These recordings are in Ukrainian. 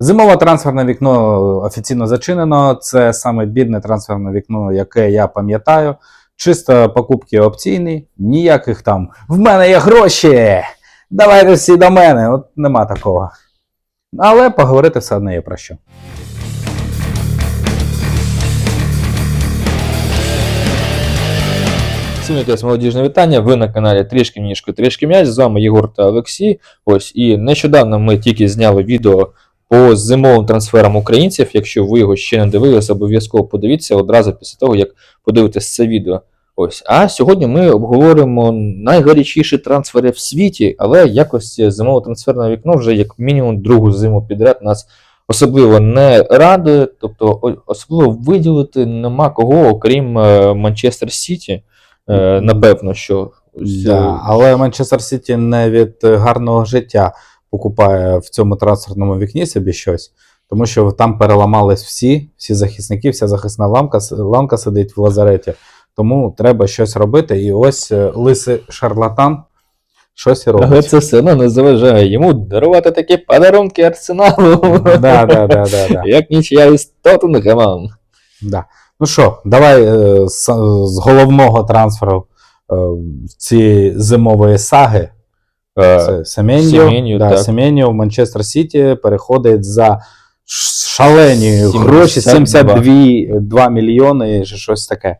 Зимове трансферне вікно офіційно зачинено. Це саме бідне трансферне вікно, яке я пам'ятаю. Чисто покупки опційні, ніяких там в мене є гроші. Давайте всі до мене. От нема такого. Але поговорити все одно є про що. Всім молодіжне вітання. Ви на каналі Трішки Мішко, Трішки М'яч. З вами Єгор та Олексій. Ось і нещодавно ми тільки зняли відео по зимовим трансферам українців. Якщо ви його ще не дивилися, обов'язково подивіться одразу після того, як подивитесь це відео. Ось, а сьогодні ми обговоримо найгарячіші трансфери в світі, але якось зимове трансферне вікно вже як мінімум другу зиму підряд нас особливо не радує. Тобто, особливо виділити нема кого, окрім е, Манчестер Сіті. Е, напевно, що Да, але Манчестер Сіті не від гарного життя покупає в цьому трансферному вікні собі щось, тому що там переламались всі, всі захисники, вся захисна ламка, с- ланка сидить в лазареті. Тому треба щось робити. І ось е, лисий шарлатан щось і але робить. це все одно не заважає йому дарувати такі подарунки арсеналу, Да, да, да, да, да. як нічия із Тоттенхемом. Да. Ну що, давай е, з, з головного трансферу е, цієї зимової саги. Е, Семеньо. Да. Семеньо в Манчестер Сіті переходить за шалені 72. гроші 72 2 мільйони чи щось таке.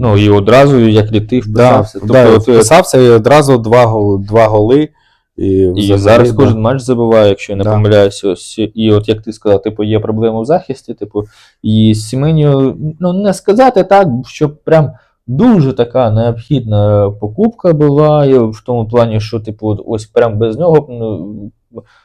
Ну і одразу, як літи, да, вписався. да, Тобто, от, е, вписався і одразу два, гол- два голи. І, І зараз да. кожен матч забиває, якщо я не Да. помиляюся. Ось, і от як ти сказав, типу, є проблеми в захисті, типу, і Сіменю, ну не сказати так, щоб прям дуже така необхідна покупка була, в тому плані, що, типу, ось прям без нього ну,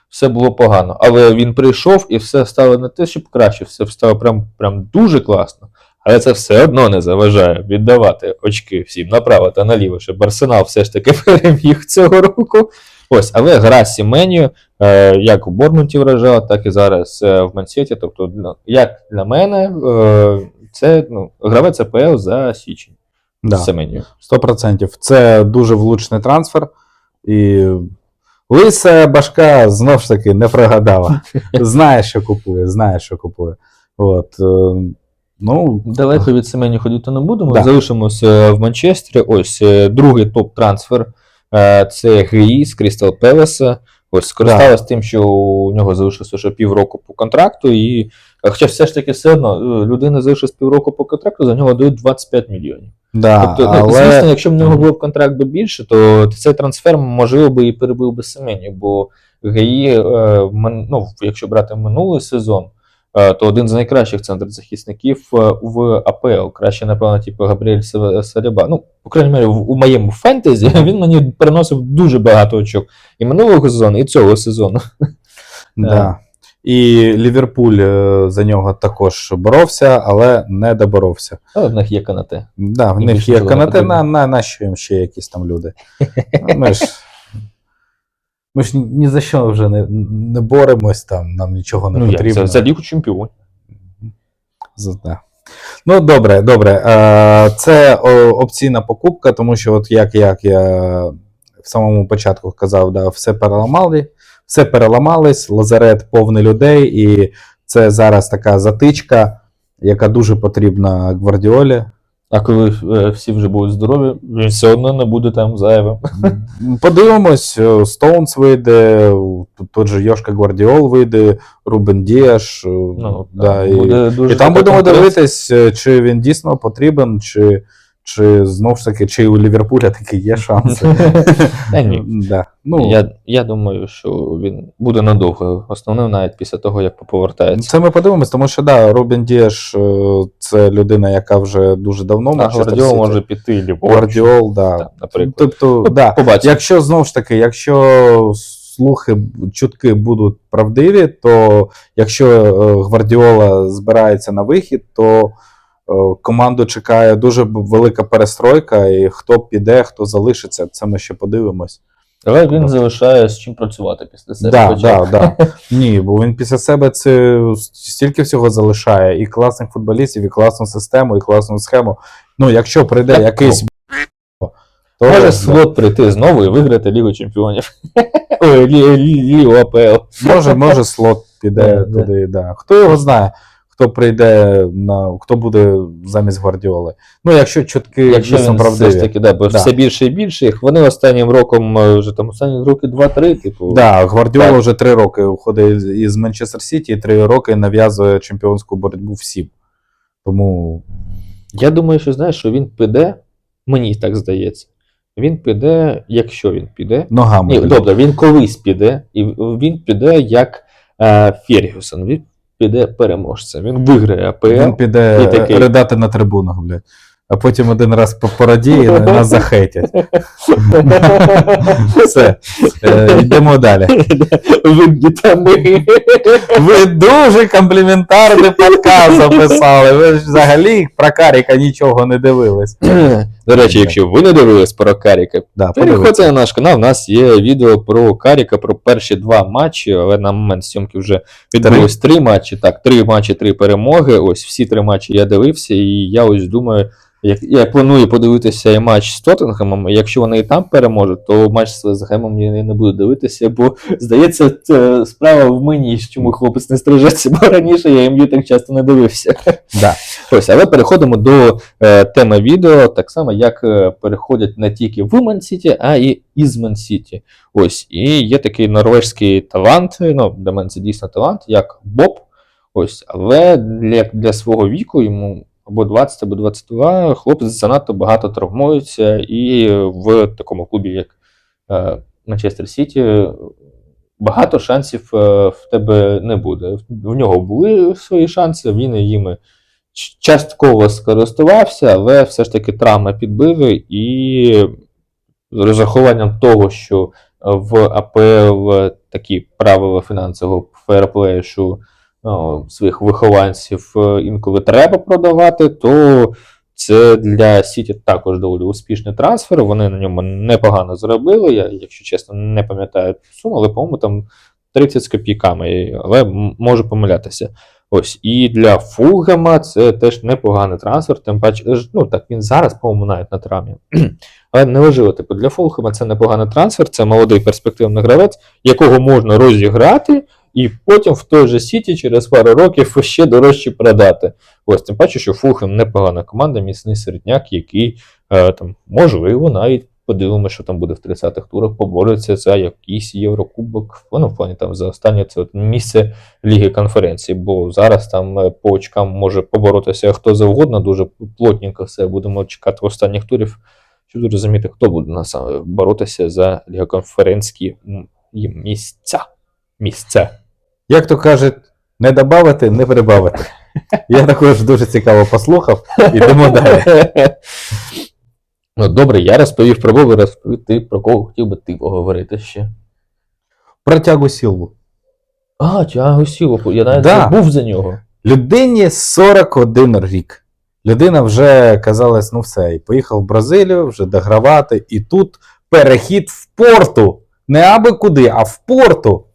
все було погано. Але він прийшов і все стало не те, щоб краще, все стало прям, прям дуже класно. Але це все одно не заважає віддавати очки всім направо та наліво, щоб Арсенал все ж таки переміг цього року. Ось, але гра Сіменю, е, як у Бормуті вражала, так і зараз е, в Мансіті. Тобто, як для мене, е, це ну, гравець АПЛ за січень Да. Семеню. 100%. Це дуже влучний трансфер. І Лиса башка знов ж таки не прогадала. Знає, що купує, знає, що купує. От, е, ну, Далеко від Семеню ходити не будемо. Да. Залишимося в Манчестері. Ось е, другий топ-трансфер. е, Це ГІ з Крістал Пелеса. Ось скористалась тим, що у нього залишилося ще півроку по контракту, і хоча все ж таки все одно е, людина залишилась півроку по контракту, за нього дають 25 мільйонів. да, Тобто, ну, звісно, якщо б в нього був контракт би більше, то цей трансфер можливо би і перебив би Семеню, бо ГАІ, е, ну, якщо брати минулий сезон, е, то один з найкращих центрів захисників в АПЛ. Краще, напевно, типу Габріель Са- Саліба. Ну, по крайній мере, в- у моєму фентезі він мені приносив дуже багато очок і минулого сезону, і цього сезону. Да. І Ліверпуль е, за нього також боровся, але не доборовся. Але в них є канате. Да, в І них є канате, на, на, на що їм ще якісь там люди. Ну, Ми ж, ми ж ні за що вже не, не боремось, там, нам нічого не ну, як, потрібно. за, за лігу чемпіонів. Да. Ну, добре, добре. Е, Це опційна покупка, тому що, от як, як я в самому початку казав, да, все переламали, все переламались, лазарет повний людей, і це зараз така затичка, яка дуже потрібна Гвардіолі. А коли е, всі вже будуть здорові, він все одно не буде там зайвим. Подивимось, е, Стоунс вийде, тут- тут же Йошка Гвардіол вийде, Рубен Діаш. е, Ну, да, і, буде дуже і там така будемо конкуренція. дивитись, е, чи він дійсно потрібен, чи, чи знов ж таки, чи у Ліверпуля таки є шанси. Та ні. Да. Ну, Я, я думаю, що він буде надовго основним навіть після того, як повертається. Це ми подивимось, тому що да, Рубен Діаш е, це людина, яка вже дуже давно Манчестер Гвардіол може піти ліворуч, Гвардіол, да. там, наприклад. Тобто, Ну, да. побачимо. Якщо знову ж таки, якщо слухи, чутки будуть правдиві, то якщо е, Гвардіола збирається на вихід, то команду чекає дуже велика перестройка, і хто піде, хто залишиться, це ми ще подивимось. Але він залишає з чим працювати після себе. Да, да, да. Ні, бо він після себе це стільки всього залишає, і класних футболістів, і класну систему, і класну схему. Ну, якщо прийде Так, якийсь. ну. то Може да. слот прийти знову і виграти Лігу Чемпіонів. Ой, лі- лі- Лігу АПЛ. Може, може, слот піде туди, да. Хто його знає, хто прийде на хто буде замість Гвардіоли. Ну, якщо чутки Якщо він все ж таки, да, бо Да. все більше і більше їх. Вони останнім роком, е, вже там останні роки 2-3, типу. Да, Гвардіола Так. вже три роки уходить із- із Манчестер Сіті і три роки нав'язує чемпіонську боротьбу всім. Тому Я думаю, що знаєш, що він піде, мені так здається. Він піде, якщо він піде. ногами. Ні, добре, він колись піде, і він піде як е, Фергюсон. Він піде переможцем. Він виграє АПЛ. Він піде і такий. ридати на трибунах, блядь. А потім один раз по- порадіє, і нас захейтять. Все. Е, йдемо далі. Ви Ви дуже компліментарний подкаст записали. Ви ж взагалі про Каріка нічого не дивились. До речі, якщо ви не дивились про Каріка, Да, переходьте на наш канал. У нас є відео про Каріка, про перші два матчі, але на момент зйомки вже відбулось три матчі. Так, три матчі, три перемоги. Ось всі три матчі я дивився, і я ось думаю. Як я планую подивитися і матч з Тоттенхемом, і якщо вони і там переможуть, то матч з Вестхемом я не буду дивитися, бо здається, це справа в мені, чому хлопець не стрижеться, бо раніше я ім'ю так часто не дивився. Да. Ось, але переходимо до е, теми відео, так само як е, переходять не тільки в Ман-Сіті, а і із Ман-Сіті. Ось, і є такий норвежський талант, ну, для мене це дійсно талант, як Боб. Ось, але для, для свого віку йому або 20, або 22, хлопець занадто багато травмується, і в такому клубі, як е, Манчестер Сіті, багато шансів е, в тебе не буде. В нього були свої шанси, він їми ч- частково скористувався, але все ж таки травми підбили, і з розрахуванням того, що в АПЛ такі правила фінансового фейерплею, що ну, своїх вихованців е, інколи треба продавати, то це для Сіті також доволі успішний трансфер. Вони на ньому непогано зробили. Я, якщо чесно, не пам'ятаю суму, але, по-моєму, там 30 з копійками, але можу помилятися. Ось, і для Фулгема це теж непоганий трансфер, тим паче, ну так він зараз, по-моєму, навіть на травмі. Але неважливо, типу, для Фулхема це непоганий трансфер, це молодий перспективний гравець, якого можна розіграти, і потім в той же Сіті через пару років ще дорожче продати. Ось, тим паче, що Фулхем непогана команда, міцний середняк, який е, там, можливо, навіть подивимося, що там буде в 30-х турах, побореться за якийсь Єврокубок, ну, в плані там за останнє це от місце Ліги конференції, бо зараз там е, по очкам може поборотися хто завгодно, дуже плотненько все будемо чекати останніх турів, щоб зрозуміти, хто буде на саме боротися за лігоконференційні м, місця. Місце. Як то кажуть, не додати, не прибавити. Я також дуже цікаво послухав. Ідемо далі. Ну, добре, я розповів про Боба, розповів ти про кого хотів би ти поговорити ще. Про тягу сілву. А, Тяго Сіло, я навіть Да. забув за нього. Людині 41 рік. Людина вже казалось, ну все, і поїхав в Бразилію вже догравати. І тут перехід в порту. Не аби куди, а в порту.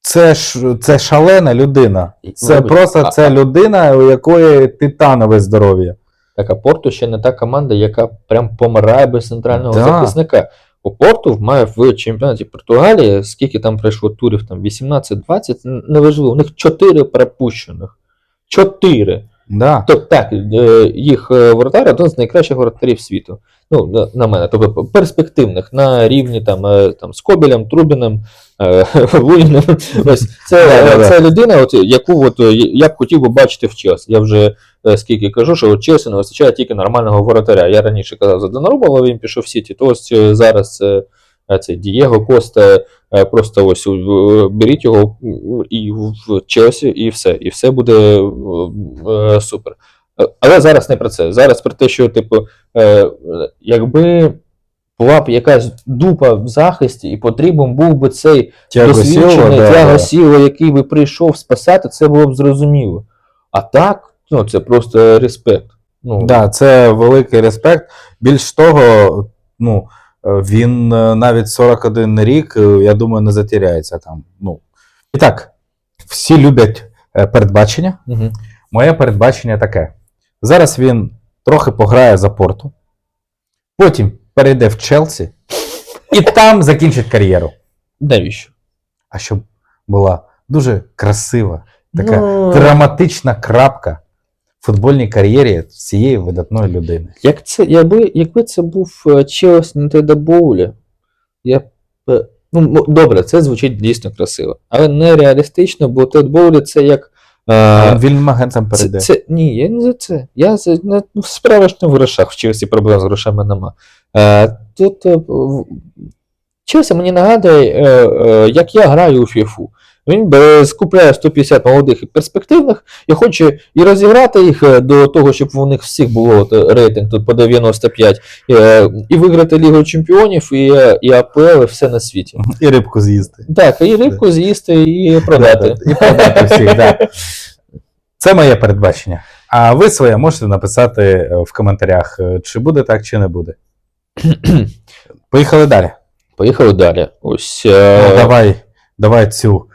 Це ж це шалена людина. Це Мабуть. просто А- це людина, у якої титанове здоров'я. Так, а Порту ще не та команда, яка прям помирає без центрального Да. захисника. У Порту має в чемпіонаті Португалії, скільки там пройшло турів, там 18-20, неважливо, у них 4 пропущених. 4. Да. Тобто так, е, їх е, воротар один з найкращих воротарів світу. Ну, на, мене, тобто перспективних на рівні там, е, там з Кобелем, Трубіним, Луніним. Ось це, це людина, от, яку от, я б хотів би бачити в Челсі. Я вже скільки кажу, що от Челсі не вистачає тільки нормального воротаря. Я раніше казав за Донаруба, але він пішов в Сіті. То ось е, зараз е, е, цей Дієго Коста е, просто ось е, беріть його і в Челсі, і все. І все буде е, е, супер. Е, Але зараз не про це. Зараз про те, що, типу, е, якби була б якась дупа в захисті, і потрібен був би цей Тяго досвідчений Тяго да. Який би прийшов спасати, це було б зрозуміло. А так, ну, це просто респект. Ну, Да, це великий респект. Більш того, ну, е, він е, навіть 41 рік, е, я думаю, не затіряється там. Ну. І так, всі люблять передбачення. Угу. Моє передбачення таке. Зараз він трохи пограє за порту, потім перейде в Челсі і там закінчить кар'єру. Навіщо? а щоб була дуже красива, така Ну, драматична крапка футбольній кар'єрі цієї видатної людини. Як це, якби, якби це був е, Челс на Боулі, я б. е, Ну, добре, це звучить дійсно красиво. Але не реалістично, бо Тед Боулі це як. А Е, вільним агентом це, перейде. це, ні, я не за це. Я за не, ну, справа ж не в грошах, в Челсі проблем з грошами нема. Е, тут е, Челсі мені нагадує, е, е, як я граю у фіфу. Він бере, скупляє 150 молодих і перспективних і хоче і розіграти їх е, до того, щоб у них всіх було е, рейтинг тут по 95, е, і виграти Лігу Чемпіонів, і, і АПЛ, і все на світі. І рибку з'їсти. Так, і рибку з'їсти і продати. Да, да, І продати всіх, да. Це моє передбачення. А ви своє можете написати в коментарях, чи буде так, чи не буде. Поїхали далі. Поїхали далі. Ось. Ну, давай, давай цю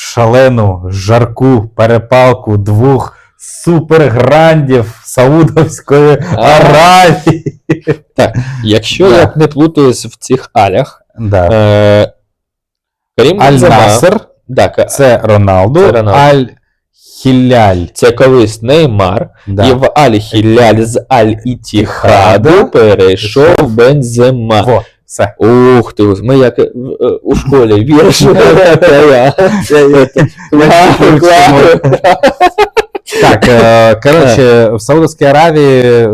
шалену, жарку перепалку двох суперграндів Саудовської А. Аравії. Якщо Да. я не плутаюсь в цих алях, Да. е, Карім Аль-Наср да, це Роналду, Це Роналду. Аль-Хіляль. це колись Неймар, Да. і в Аль-Хіляль з Аль-Ітіхаду Іхаду перейшов Бензема. Во, все. Ух ти, ми як е, е, у школі вірш. Так, е, коротше, в Саудовській Аравії е,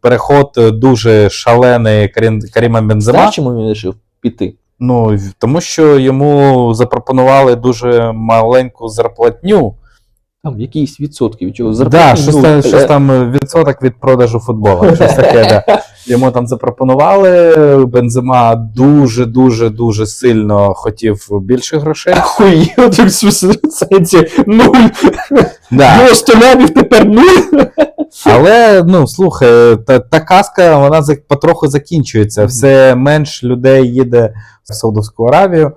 переход дуже шалений Каріма Бензема. Знаєш, чому він вирішив піти? Ну, тому що йому запропонували дуже маленьку зарплатню. Там якісь відсотки від чого Так, зарплатні да, щось, там, щось там відсоток від продажу футболу. Щось таке, да. Йому там запропонували. Бензема дуже, дуже, дуже сильно хотів більше грошей. Так в сенсі нуль. Да. 90 лямів тепер нуль. Але ну слухай, та, та казка вона потроху закінчується. Все менш людей їде в Саудовську Аравію, е,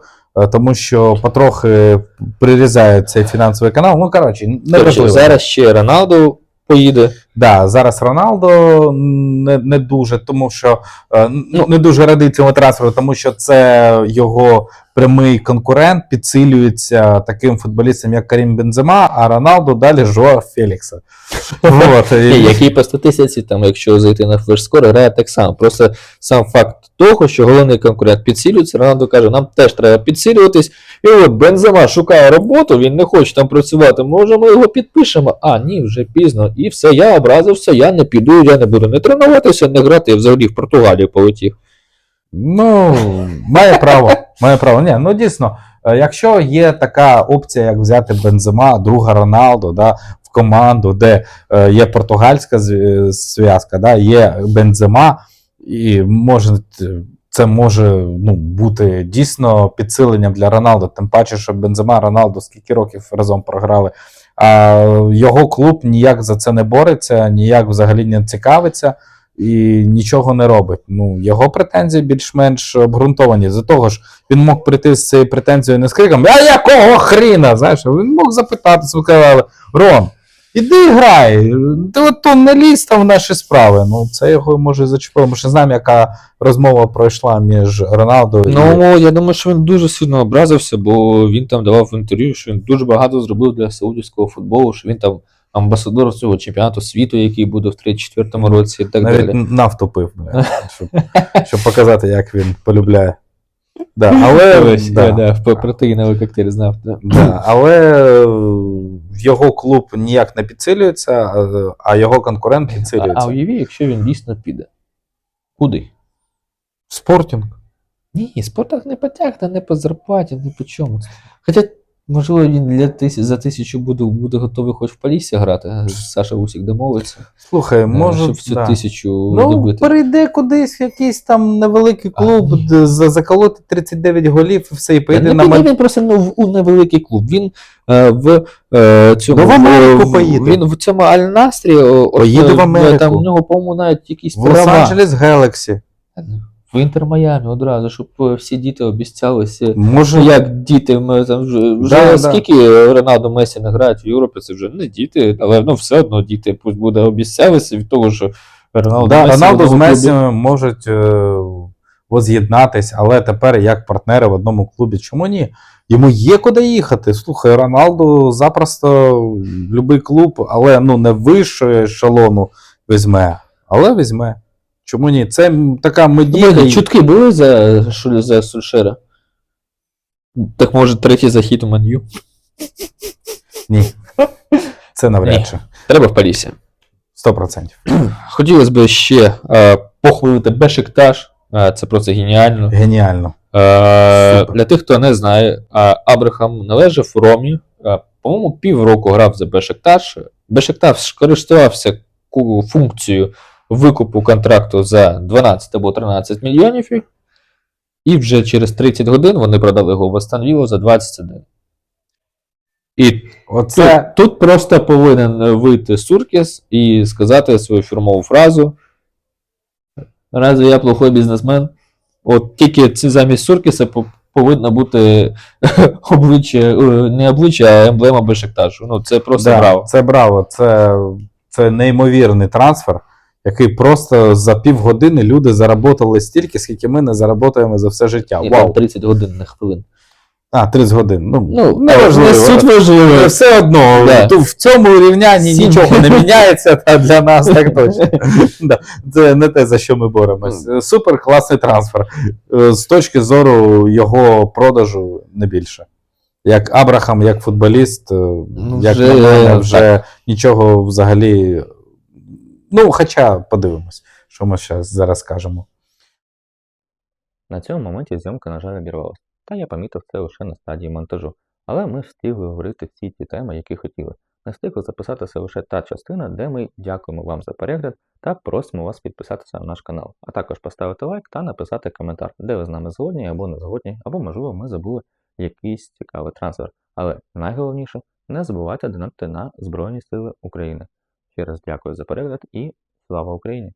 тому що потрохи прирізають цей фінансовий канал. Ну коротше, не Коротше, важливо. зараз ще Роналду поїде. Да, зараз Роналдо не, не дуже, тому що е, ну, не дуже радий цьому трансферу, тому що це його прямий конкурент підсилюється таким футболістом, як Карім Бензема, а Роналдо далі Жоа Фелікса. Який по статистиці, там, якщо зайти на флешскор, грає так само. Просто сам факт того, що головний конкурент підсилюється, Роналду каже, нам теж треба підсилюватись. І от Бензема шукає роботу, він не хоче там працювати. Може, ми його підпишемо. А, ні, вже пізно. І все, я образився, я не піду, я не буду не тренуватися, не грати, я взагалі в Португалію полетів. Ну, має право. Має право. Ні, ну дійсно, е, якщо є така опція, як взяти Бензема, друга Роналдо, да, в команду, де е, є португальська зв'язка, да, є Бензема, і може. Це може ну, бути дійсно підсиленням для Роналду, тим паче, що Бензема Роналду скільки років разом програли. А його клуб ніяк за це не бореться, ніяк взагалі не цікавиться і нічого не робить. Ну, його претензії більш-менш обґрунтовані. За того ж, він мог прийти з цією претензією не з криком, а якого хріна? Знаєш, він мог запитати, сказали, Ром, іди грай, ти от то не лізь там в наші справи. Ну, це його може зачепило. Ми не знаємо, яка розмова пройшла між Роналдо і. Ну, я думаю, що він дуже сильно образився, бо він там давав інтерв'ю, що він дуже багато зробив для саудівського футболу, що він там амбасадор цього чемпіонату світу, який буде в 34-му році і так Навіть далі. нафту пив, щоб, щоб показати, як він полюбляє. Да, але, да. я, да, протеїновий коктейль знав. Да. Да, але його клуб ніяк не підсилюється, а- а його конкурент А, а підсилюється. уяві, якщо він дійсно піде. Куди? Спортінг. Ні, спортах не потягне, не по зарплаті, не по чому. Хоча, можливо, він для тисяч, за тисячу буде, буде готовий хоч в Поліссі грати. Саша Усік домовиться, Слухай, е, може. щоб всю да. тисячу Ну, добити. перейде кудись в якийсь там невеликий клуб, за- заколоти 39 голів і все, і поїде не на піде він просто ну, в- у невеликий клуб. Він е, в е, цьому Ну, в Америку поїде. Він в цьому Аль-Настрі Поїде в Америку. Там в нього, по-моєму, навіть якісь в права. Лос-Анджелес Гелексі. В Інтер Майамі одразу, щоб е, всі діти обіцялися. Може, як діти, ми там вже, вже Да, да. скільки Роналдо Месі не грають в Європі, це вже не діти, але ну все одно діти пусть буде обіцялися від того, що Роналдо да, Месі Роналду з Месі можуть е, воз'єднатись, але тепер як партнери в одному клубі. Чому ні? Йому є куди їхати. Слухай, Роналду запросто будь-який клуб, але ну не вищого ешелону візьме, але візьме. Чому ні? Це така медійна. Слухай, чутки були за, за Сульшера? Так може третій захід у Ман'ю? Ні. Це навряд Ні. чи. Треба в Парісі. 100%. Хотілося б ще е, похвалити Бешикташ. Е, це просто геніально. Геніально. Е, Супер. для тих, хто не знає, е, Абрахам належав Ромі. Е, по-моєму, півроку грав за Бешикташ. Бешикташ користувався функцією викупу контракту за 12 або 13 мільйонів. І вже через 30 годин вони продали його в Астон Віллу за 21. І Оце Тут, тут просто повинен вийти Суркіс і сказати свою фірмову фразу. Разве я плохой бізнесмен? От тільки ці замість Суркіса по- повинно бути обличчя, е, не обличчя, а емблема Бешикташу. Ну, це просто да, браво. Це браво. Це, це неймовірний трансфер, який просто за півгодини люди заработали стільки, скільки ми не заработаємо за все життя. Ні, Вау. там 30 годин, не хвилин. А, 30 годин. Ну, Ну, неважливо. не суть важливо. Е, Все одно, Да. в цьому рівнянні Сім. нічого не міняється та для нас, так точно. Да. Це не те, за що ми боремось. Е, Супер класний трансфер. Е, З точки зору його продажу не більше. Як Абрахам, як футболіст, е, як вже, на мене, вже нічого взагалі. Ну, хоча подивимось, що ми ще зараз скажемо. На цьому моменті зйомка, на жаль, обірвалася. Та я помітив це лише на стадії монтажу. Але ми встигли говорити всі ті теми, які хотіли. Не встигли записатися лише та частина, де ми дякуємо вам за перегляд та просимо вас підписатися на наш канал, а також поставити лайк та написати коментар, де ви з нами згодні або не згодні, або, можливо, ми забули якийсь цікавий трансфер. Але найголовніше, не забувайте донатити на Збройні Сили України. Ще раз дякую за перегляд і слава Україні!